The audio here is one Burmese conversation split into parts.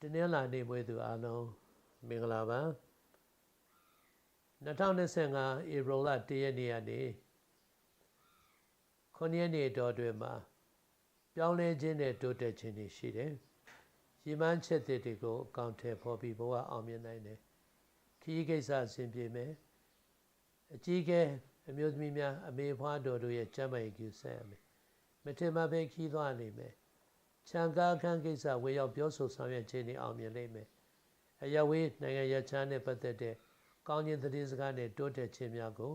တနင်္လာနေ့မွေးသူအားလုံးမင်္ဂလာပါ2025ဧပြီလ1ရက်နေ့ကနေ9ရက်နေ့တော်တွင်မှာပြောင်းလဲခြင်းနဲ့တိုးတက်ခြင်းတွေရှိတယ်ရည်မှန်းချက်တွေကိုအကောင့်ထဲပေါ်ပြီးဘဝအောင်မြင်နိုင်တယ်ခီးကိစ္စအဆင်ပြေမယ်အကြီးကဲအမျိုးသမီးများအမေဖွားတော်တို့ရဲ့ကျမ်းမာရေးကူဆက်ရမယ်မထင်မှပဲခီးသွားနိုင်မယ် ခြံကားအခန်းကိစ္စဝေရောက်ပြောဆိုဆောင်ရွက်ခြင်းတွေအောင်မြင်လိမ့်မယ်။အရဝေးနိုင်ငံရခြားနဲ့ပတ်သက်တဲ့ကောင်းခြင်းသတင်းစကားနဲ့တိုးတက်ခြင်းများကို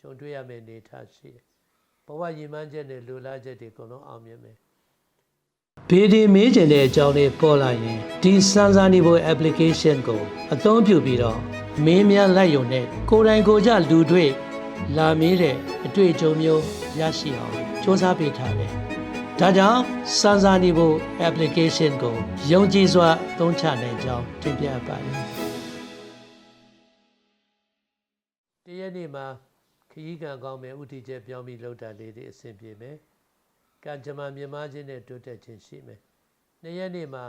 ကြုံတွေ့ရမယ့်အနေအထားရှိတယ်။ဘဝရည်မှန်းချက်နဲ့လူလားချက်တွေအကုန်လုံးအောင်မြင်မယ်။ဘေဒီမေးကျင်တဲ့အကြောင်းလေးပေါ်လာရင်ဒီစမ်းစာနေဖို့ application ကိုအသုံးပြုပြီးတော့မင်းများလိုက်ရုံနဲ့ကိုယ်တိုင်ကိုယ်ကြလူတွေ့လာမေးတဲ့အတွေ့အကြုံမျိုးရရှိအောင်စ조사ပေးထားတယ်။ ဒါကြောင့်စမ်းစာနေဖို့ application ကိုယုံကြည်စွာသုံးချနိုင်ကြောင်းတင်ပြပါတယ်။တရက်နေ့မှာခရီးကံကောင်းမယ်ဥတီချက်ပြောင်းပြီးလောက်တာလေးတွေအဆင်ပြေမယ်။ကံကြမ္မာမြင်မခြင်းနဲ့တိုးတက်ခြင်းရှိမယ်။နှစ်ရက်နေ့မှာ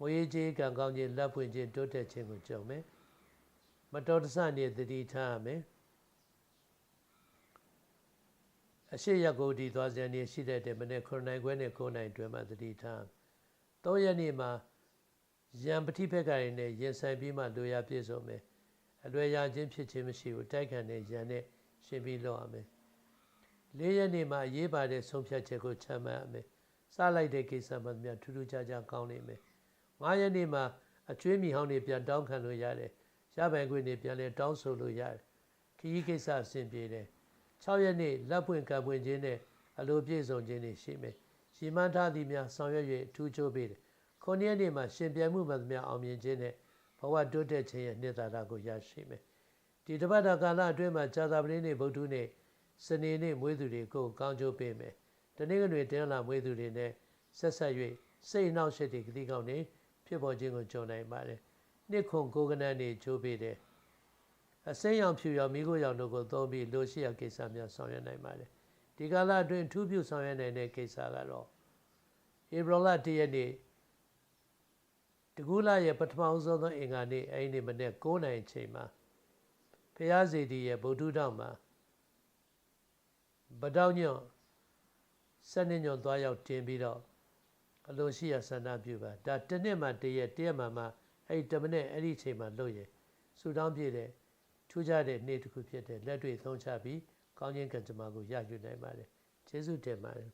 ငွေကြေးကံကောင်းခြင်းလက်ပွင့်ခြင်းတိုးတက်ခြင်းကိုကြုံမယ်။မတော်တဆနေသတိထားရမယ်။ အရှိရကိုဒီသွားစရနေရှိတဲ့တဲ့မနေ့9နိုင်ခွဲနဲ့9နိုင်တွင်မှသတိထား။၃ရက်နေ့မှာရံပတိဘက်ကရင်းနဲ့ရင်ဆိုင်ပြီးမှလူရပြည့်စုံမယ်။အလွယ်ရခြင်းဖြစ်ခြင်းမရှိဘူးတိုက်ခံတဲ့ရံနဲ့ရှင်ပြီးလောက်ရမယ်။၄ရက်နေ့မှာရေးပါတဲ့ဆုံးဖြတ်ချက်ကိုချမှတ်ရမယ်။စလိုက်တဲ့ကိစ္စမှများထူးထူးခြားခြားကောင်းနေမယ်။၅ရက်နေ့မှာအကျွေးမိဟောင်းတွေပြန်တောင်းခံလို့ရတယ်။ရပိုင်ခွင့်တွေပြန်လဲတောင်းဆိုလို့ရတယ်။ခရီးကိစ္စအဆင်ပြေတယ်။ 6ရက်နေ့လက်ပွင့်ကပ်ပွင့်ခြင်းနဲ့အလိုပြည့်စုံခြင်းတွေရှိမယ်။ရှီမန်းထားသည်များဆောင်ရွက်၍ထူးချိုးပေးတယ်။ခုနှစ်ရက်နေ့မှာရှင်ပြိုင်မှုမှန်သမျှအောင်မြင်ခြင်းနဲ့ဘဝတိုးတက်ခြင်းရဲ့နှစ်သာရကိုရရှိမယ်။ဒီတပတ်တာကာလအတွင်းမှာဇာတာပတိနေ့ဗုဒ္ဓနေ့စနေနေ့မွေးသူတွေကိုကောင်းကျိုးပေးမယ်။တနင်္ဂနွေတင်းလာမွေးသူတွေနဲ့ဆက်ဆက်၍စိတ်နှောက်ရှက်တွေကတိကောင်းနေဖြစ်ပေါ်ခြင်းကိုကြုံနိုင်ပါတယ်။နှစ်ခုကိုကနန်းနေချိုးပေးတယ်။ အစိမ်းရောင်ဖြူရောင်မိခိုးရောင်တို့ကိုသုံးပြီးလိုရှိရာကိစ္စများဆောင်ရွက်နိုင်ပါတယ်။ဒီကာလအတွင်းထူးပြုဆောင်ရွက်နိုင်တဲ့ကိစ္စကတော့ဧပြီလ၁ရက်နေ့တကူလာရဲ့ပထမဆုံးသောအင်္ဂါနေ့အဲ့ဒီမနေ့9နိုင်အချိန်မှာဖျားစီတီရဲ့ဗုဒ္ဓတောင်မှာဗတောင်းညွန့်စနေညွန့်သွားရောက်တင်ပြီးတော့အလိုရှိရဆန္ဒပြုပါဒါတစ်နှစ်မှတရက်တရက်မှမှအဲ့ဒီတမနဲ့အဲ့ဒီအချိန်မှာလုပ်ရဆူတောင်းပြည့်တဲ့ ထူးခြားတဲ့နေ့တစ်ခုဖြစ်တဲ့လက်တွေ့သုံးချပြီးကောင်းခြင်းကံကြမ္မာကိုရယူနိုင်ပါတယ်ကျေးဇူးတင်ပါတယ်